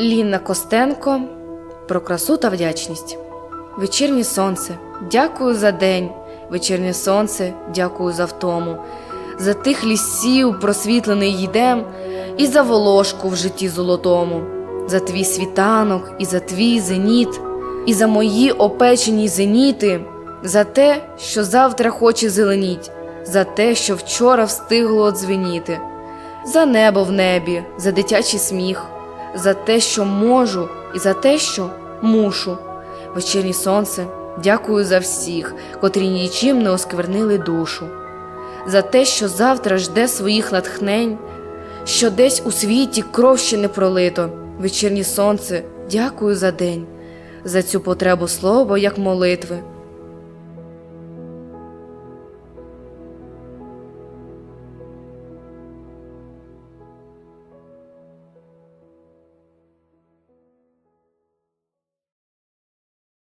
Лінна Костенко. Про красу та вдячність. Вечірнє сонце, дякую за день. Вечірнє сонце, дякую за втому, за тих лісів, просвітлений їдем, і за волошку в житті золотому, за твій світанок, і за твій зеніт, і за мої опечені зеніти, за те, що завтра хоче зеленіть, за те, що вчора встигло дзвеніти, за небо в небі, за дитячий сміх, за те, що можу, і за те, що мушу. Вечірнє сонце, дякую за всіх, котрі нічим не осквернили душу, за те, що завтра жде своїх натхнень, що десь у світі кров ще не пролито. Вечірнє сонце, дякую за день, за цю потребу слова, як молитви,